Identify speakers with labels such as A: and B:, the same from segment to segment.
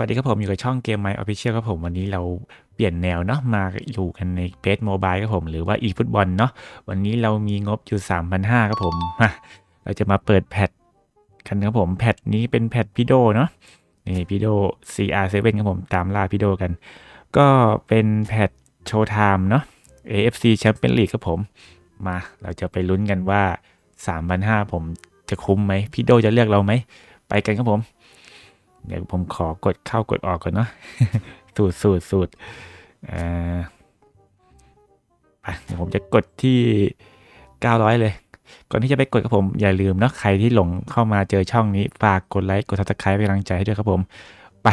A: วัสดีครับผม อยู่กับช่องเกม My Official ครับผม วันนี้เราเปลี่ยนแนวเนาะมาอยู่กันในเ s สโมบายครับผม หรือว่าอีฟุตบอลเนาะวันนี้เรามีงบอยู่ 3,500ครับผมมาเราจะมาเปิดแพทกันครับผมแพทนี้เป็นแพทพิโดเนาะนี่พิโด CR7 ครับผมตามล่าพิโดกัน ก็เป็นแพทโชว์ไทม์เนาะ AFC Champions League ครับผมมาเราจะไปลุ้นกันว่า 3,500ผมจะคุ้มไหมพี่โดจะเลือกเราไหมไปกันครับผม เดี๋ยวผมขอกดเข้ากดออกก่อนเนาะสูตรสูตรสูตรอ่าไปเดี๋ยวผมจะกดที่ 900 เลย ก่อนที่จะไปกดครับผม อย่าลืมนะใครที่หลงเข้ามาเจอช่องนี้ ฝากกดไลค์กด subscribe เป็นกำลังใจให้ด้วยครับผม ไป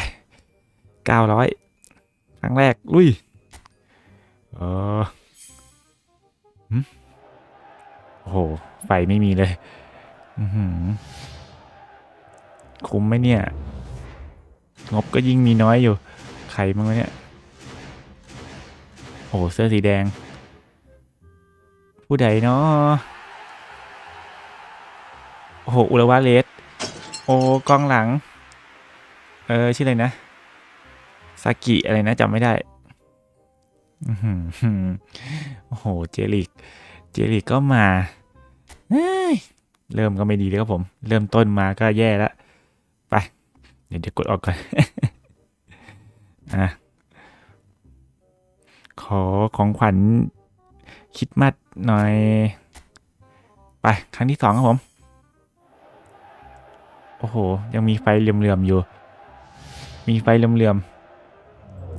A: 900 ครั้งแรก ลุยเออหึโอ้โห ไฟไม่มีเลยอือหือคุ้มไหมเนี่ย งบก็ยิ่งมีน้อยอยู่ใครบ้างวะเนี่ย โอ้เสื้อสีแดง ผู้ใดเนาะโอ้โห อุลวาเลส โอ้กองหลัง เออ ชื่ออะไรนะ ซากิอะไรนะจำไม่ได้โอ้โห เจลิก เจลิกก็มาเเริ่มก็ไม่ดีเลยครับผม เริ่มต้นมาก็แย่แล้ว ดี๋ยวเดี๋ยวกดออกก่อนอะขอของขวัญคิดมัดหน่อย ไป ครั้งที่สองครับผม โอ้โห ยังมีไฟเหลื่อมๆอยู่ มีไฟเหลื่อม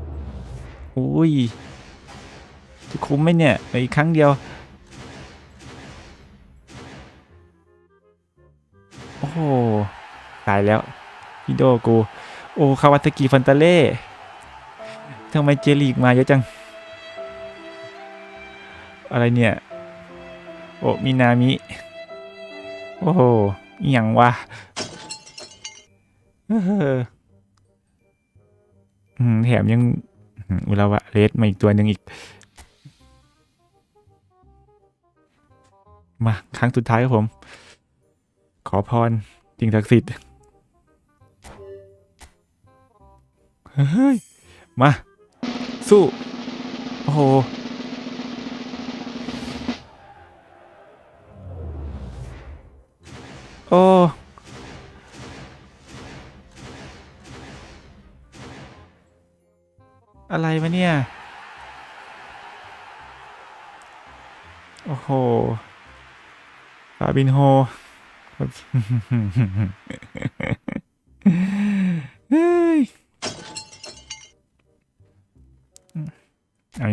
A: ๆอุ้ยจะคุ้มไหมเนี่ยเหลืออีกครั้งเดียว โอ้โห ตายแล้ว พี่โดกูโอ้คาวาตากิฟันตาเล่ทำไมเจลีกมาเยอะจัง อะไรเนี่ย โอ้มินามิ โอ้โหอย่างวะเอออืมแถมยังอุลาวะเลสมาอีกตัวหนึ่งอีก มา ครั้งสุดท้ายครับผม ขอพรสิ่งศักดิ์สิทธิ์ เฮ้ย มา สู้ โอ้โห โอ้อะไรวะเนี่ย โอ้โหฟาบินโฮ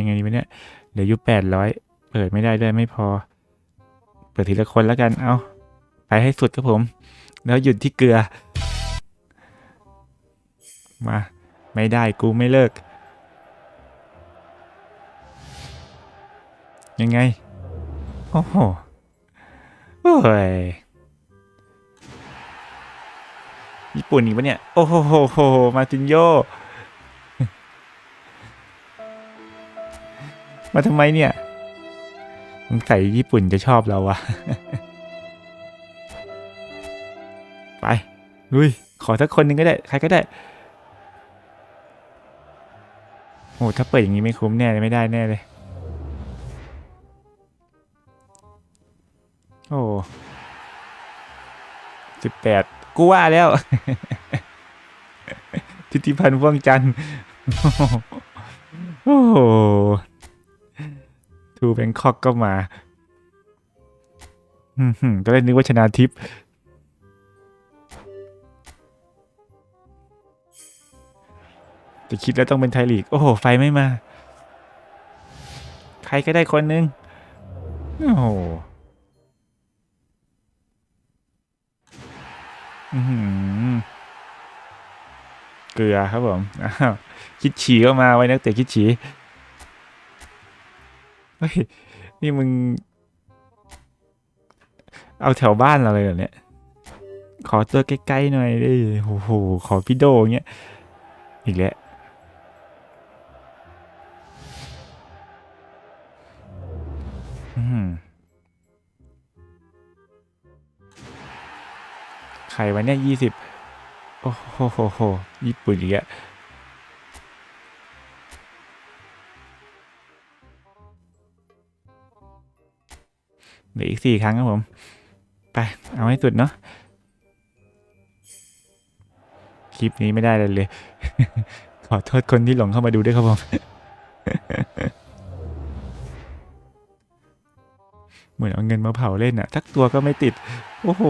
A: ยังไงดีวะเนี่ยเหลืออยู่แปดร้อยเปิดไม่ได้ด้วยไม่พอ เปิดทีละคนแล้วกันเอาไปให้สุดครับผม แล้วหยุดที่เกลือ มา ไม่ได้กูไม่เลิก ยังไง โอ้โหโอ้ยญี่ปุ่นอีกปะเนี่ย โอ้โหโหโหมาตินโย มาทำไมเนี่ยสงสัยญี่ปุ่นจะชอบเราอะไปลุยขอสักคนหนึ่งก็ได้ ใครก็ได้โอ้ถ้าเปิดอย่างนี้ไม่คุ้มแน่เลยไม่ได้แน่เลย โอ้สิบแปดกูว่าแล้ว ทิติพันธ์พ่วงจันทร์โอ้โห ทูแบงคอกก็มาอืมๆตอนแรกนึกว่าชนะทิพย์แต่คิดแล้วต้องเป็นไทยลีก โอ้โห ไฟไม่มา ใครก็ได้คนหนึ่งโอ้โหเกลือครับผม คิดฉีก็มาไว้นักเตะคิดฉี เฮ้ย นี่มึง เอาแถวบ้านเราเลยเหรอเนี่ย ขอตัวใกล้ๆหน่อยดิโอ้โห ขอพี่โดเงี้ย อีกแล้ว อืมใครวะเนี่ยยี่สิบโอ้โหโหญี่ปุ่นอีกอะ เหลืออีกสี่ครั้งครับผม ไป เอาให้สุดเนาะ คลิปนี้ไม่ได้เลยเลย ขอโทษคนที่หลงเข้ามาดูด้วยครับผม เหมือนเอาเงินมาเผาเล่นอะสักตัวก็ไม่ติด โอ้โห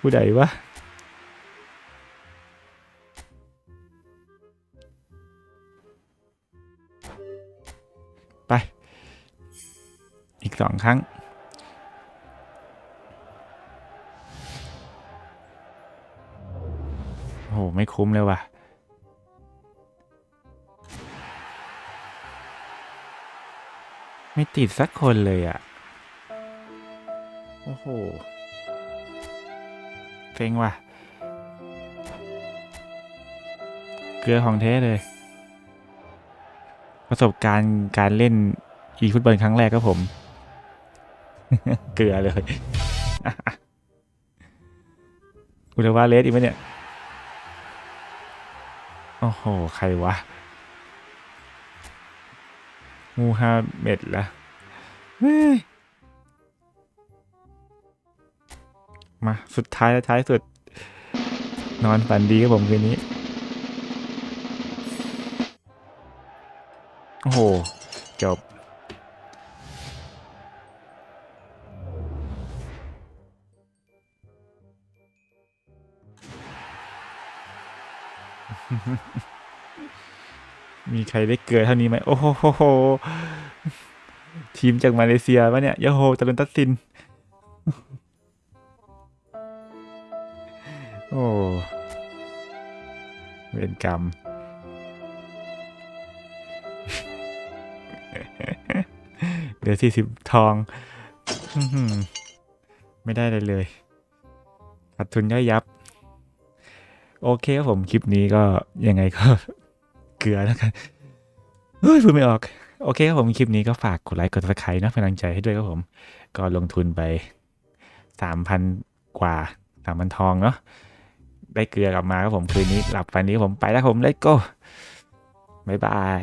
A: ผู้ใดวะ อีกสองครั้ง โอ้โห ไม่คุ้มเลยว่ะ ไม่ติดสักคนเลยอะ โอ้โหเซ็งว่ะ เกลือของแท้เลย ประสบการณ์การเล่นอีฟุตบอลครั้งแรกก็ผม เกลือเลยอุลวาเลสอีกไหมเนี่ย โอ้โห ใครวะ มูฮัมเหม็ดละเฮ้ยมา สุดท้ายและท้ายสุด นอนฝันดีครับผมคืนนี้ โอ้โห จบ มีใครได้เกลือเท่านี้ไหมโอ้โหทีมจากมาเลเซียวะเนี่ยยโฮตะลุนตัดสิน โอ้เวรกรรมเหลือสี่สิบทอง ไม่ได้เลยเลยขาดทุนย่อยยับ โอเคครับผมคลิปนี้ก็ยังไงก็เกลือแล้วกันเฮ้ยพูดไม่ออก โอเคครับผมคลิปนี้ก็ฝากกดไลค์กดซับสไครต์นะเป็นกำลังใจให้ด้วยครับผม ก็ลงทุนไปสามพันกว่าสามพันทองเนาะได้เกลือกลับมาครับผมคืนนี้หลับฝันนี้ผมไปแล้วผมเล t โก้บายบาย